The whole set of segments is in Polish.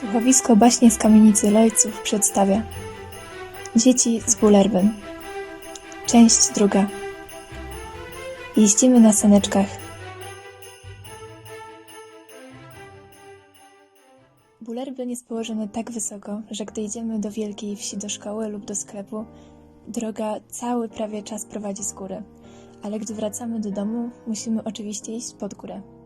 Słuchowisko Baśnie z Kamienicy Lojców przedstawia. Dzieci z Bullerbyn Część druga. Jeździmy na saneczkach. Bullerbyn jest położony tak wysoko, że gdy idziemy do wielkiej wsi do szkoły lub do sklepu, droga cały prawie czas prowadzi z góry, ale gdy wracamy do domu, musimy oczywiście iść pod górę.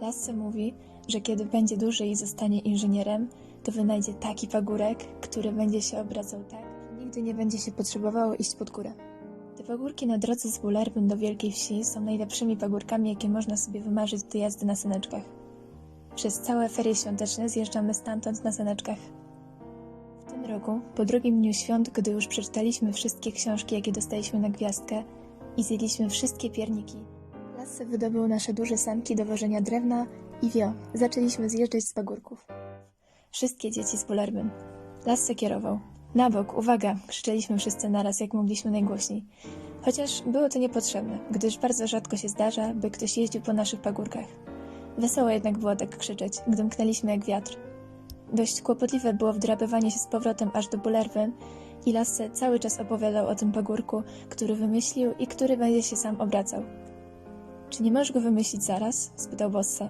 Lasse mówi, że kiedy będzie duży i zostanie inżynierem, to wynajdzie taki pagórek, który będzie się obracał tak, że nigdy nie będzie się potrzebowało iść pod górę. Te pagórki na drodze z Bullerbyn do Wielkiej Wsi są najlepszymi pagórkami, jakie można sobie wymarzyć do jazdy na saneczkach. Przez całe ferie świąteczne zjeżdżamy stamtąd na saneczkach. W tym roku, po drugim dniu świąt, gdy już przeczytaliśmy wszystkie książki, jakie dostaliśmy na gwiazdkę i zjedliśmy wszystkie pierniki, Lasse wydobył nasze duże sanki do wożenia drewna i wio, zaczęliśmy zjeżdżać z pagórków. Wszystkie dzieci z Bullerbyn. Lasse kierował. Na bok, uwaga! krzyczeliśmy wszyscy naraz, jak mogliśmy najgłośniej. Chociaż było to niepotrzebne, gdyż bardzo rzadko się zdarza, by ktoś jeździł po naszych pagórkach. Wesoło jednak było tak krzyczeć, gdy mknęliśmy jak wiatr. Dość kłopotliwe było wdrapywanie się z powrotem aż do Bullerbyn i Lasse cały czas opowiadał o tym pagórku, który wymyślił i który będzie się sam obracał. Czy nie możesz go wymyślić zaraz? spytał Bosse.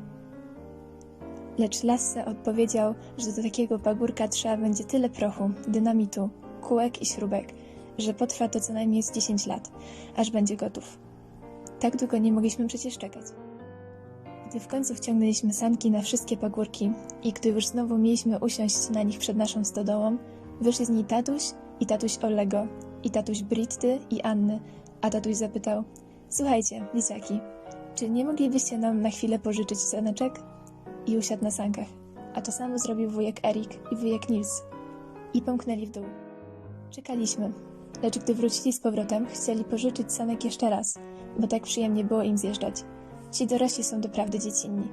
Lecz Lasse odpowiedział, że do takiego pagórka trzeba będzie tyle prochu, dynamitu, kółek i śrubek, że potrwa to co najmniej z 10 lat, aż będzie gotów. Tak długo nie mogliśmy przecież czekać. Gdy w końcu wciągnęliśmy sanki na wszystkie pagórki i gdy już znowu mieliśmy usiąść na nich przed naszą stodołą, wyszli z niej tatuś i tatuś Olego, i tatuś Britty i Anny, a tatuś zapytał, słuchajcie, dzieciaki, czy nie moglibyście nam na chwilę pożyczyć saneczek? I usiadł na sankach. A to samo zrobił wujek Erik i wujek Nils. I pomknęli w dół. Czekaliśmy. Lecz gdy wrócili z powrotem, chcieli pożyczyć sanek jeszcze raz, bo tak przyjemnie było im zjeżdżać. Ci dorośli są doprawdy dziecinni.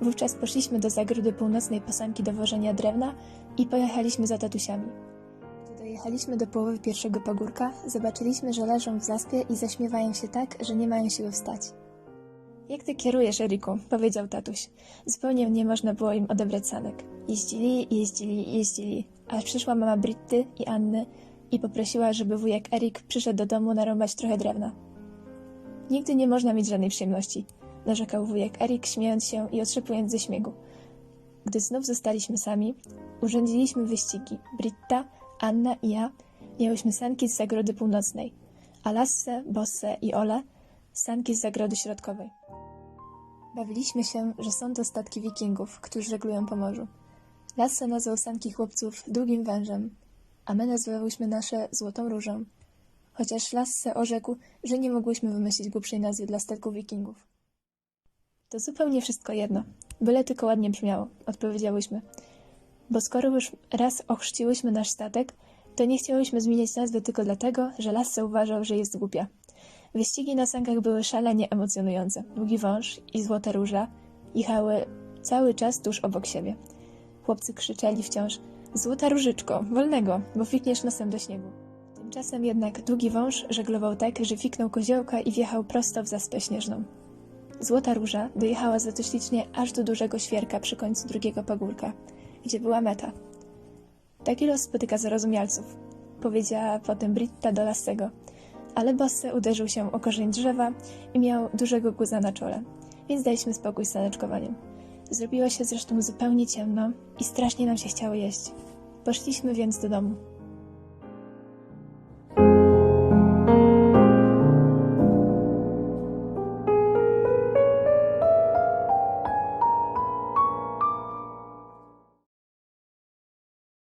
Wówczas poszliśmy do zagrody północnej po sanki do wożenia drewna i pojechaliśmy za tatusiami. Gdy dojechaliśmy do połowy pierwszego pagórka, zobaczyliśmy, że leżą w zaspie i zaśmiewają się tak, że nie mają siły wstać. Jak ty kierujesz, Eriku? powiedział tatuś. Zupełnie nie można było im odebrać sanek. Jeździli, jeździli, jeździli, aż przyszła mama Britty i Anny i poprosiła, żeby wujek Erik przyszedł do domu narąbać trochę drewna. Nigdy nie można mieć żadnej przyjemności, narzekał wujek Erik, śmiejąc się i otrzepując ze śmiegu. Gdy znów zostaliśmy sami, urządziliśmy wyścigi. Britta, Anna i ja miałyśmy sanki z Zagrody Północnej, a Lasse, Bosse i Ole sanki z Zagrody Środkowej. Bawiliśmy się, że są to statki wikingów, którzy żeglują po morzu. Lasse nazwał sanki chłopców długim wężem, a my nazwałyśmy nasze złotą różą. Chociaż Lasse orzekł, że nie mogłyśmy wymyślić głupszej nazwy dla statków wikingów. To zupełnie wszystko jedno, byle tylko ładnie brzmiało, odpowiedziałyśmy. Bo skoro już raz ochrzciłyśmy nasz statek, to nie chciałyśmy zmieniać nazwy tylko dlatego, że Lasse uważał, że jest głupia. Wyścigi na sankach były szalenie emocjonujące. Długi wąż i złota róża jechały cały czas tuż obok siebie. Chłopcy krzyczeli wciąż Złota różyczko, wolnego, bo fikniesz nosem do śniegu. Tymczasem jednak długi wąż żeglował tak, że fiknął koziołka i wjechał prosto w zaspę śnieżną. Złota róża dojechała za aż do dużego świerka przy końcu drugiego pagórka, gdzie była meta. Taki los spotyka zarozumialców, powiedziała potem Britta do Lassego ale Bosse uderzył się o korzeń drzewa i miał dużego guza na czole, więc daliśmy spokój z saneczkowaniem. Zrobiło się zresztą zupełnie ciemno i strasznie nam się chciało jeść. Poszliśmy więc do domu.